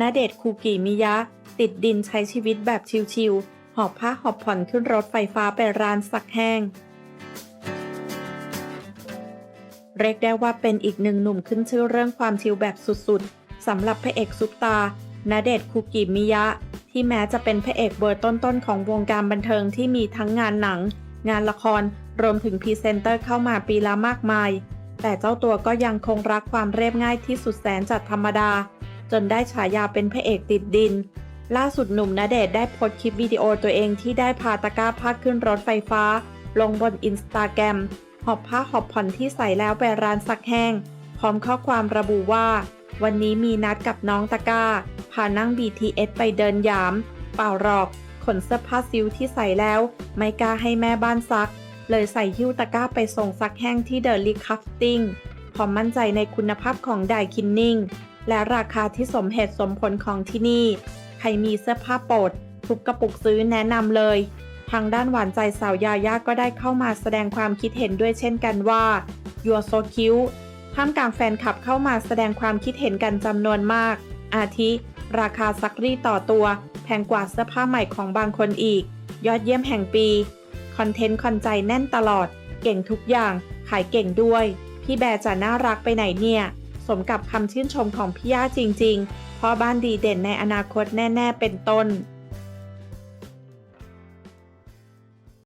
ณเดชคูกิมิยะ ติดดินใช้ชีวิตแบบชิลๆหอบผ้าหอบผ่อนขึ้นรถไฟฟ้าไปร้านซักแห้ง เรียกได้ว่าเป็นอีกหนึ่งหนุ่มขึ้นชื่อเรื่องความชิลแบบสุดๆสำหรับพระเอกซุปตาณเดชคูกิมิยะ ที่แม้จะเป็นพระเอกเบอร์ต้นๆของวงการบันเทิงที่มีทั้งงานหนัง งานละครรวมถึงพรีเซนเตอร์เข้ามาปีละมากมาย แต่เจ้าตัวก็ยังคงรักความเรียบง่ายที่สุดแสนจัดธรรมดา จนได้ฉายาเป็นพระเอกติดดิน ล่าสุดหนุ่มณเดชน์ได้โพสต์คลิปวิดีโอตัวเองที่ได้พาตะกร้าผ้าขึ้นรถไฟฟ้า ลงบนอินสตาแกรมหอบผ้าหอบผ่อนที่ใส่แล้วไปร้านซักแห้ง พร้อมข้อความระบุว่า วันนี้มีนัดกับน้องตะกร้า พานั่ง BTS ไปเดินยาม เปล่าหรอกขนเสื้อผ้าซิลที่ใส่แล้ว ไม่กล้าให้แม่บ้านซัก เลยใส่หิ้วตะกร้าไปส่งซักแห้งที่เดอะลิคัฟติ้งพร้อมมั่นใจในคุณภาพของไดคินนิ่งและราคาที่สมเหตุสมผลของที่นี่ ใครมีเสื้อผ้าโปรดทุกกระปุกซื้อแนะนำเลย ทางด้านหวานใจสาวยายาก็ได้เข้ามาแสดงความคิดเห็นด้วยเช่นกันว่า You're so cute ท่ามกลางแฟนคลับเข้ามาแสดงความคิดเห็นกันจำนวนมาก อาทิ ราคาซักรีต่อตัว แพงกว่าเสื้อผ้าใหม่ของบางคนอีก ยอดเยี่ยมแห่งปี คอนเทนต์คอนใจแน่นตลอด เก่งทุกอย่าง ขายเก่งด้วย พี่แบร์จะน่ารักไปไหนเนี่ย สมกับคำชื่นชมของพี่ย่าจริง ๆ เพราะบ้านดีเด่นในอนาคตแน่ ๆ เป็นต้น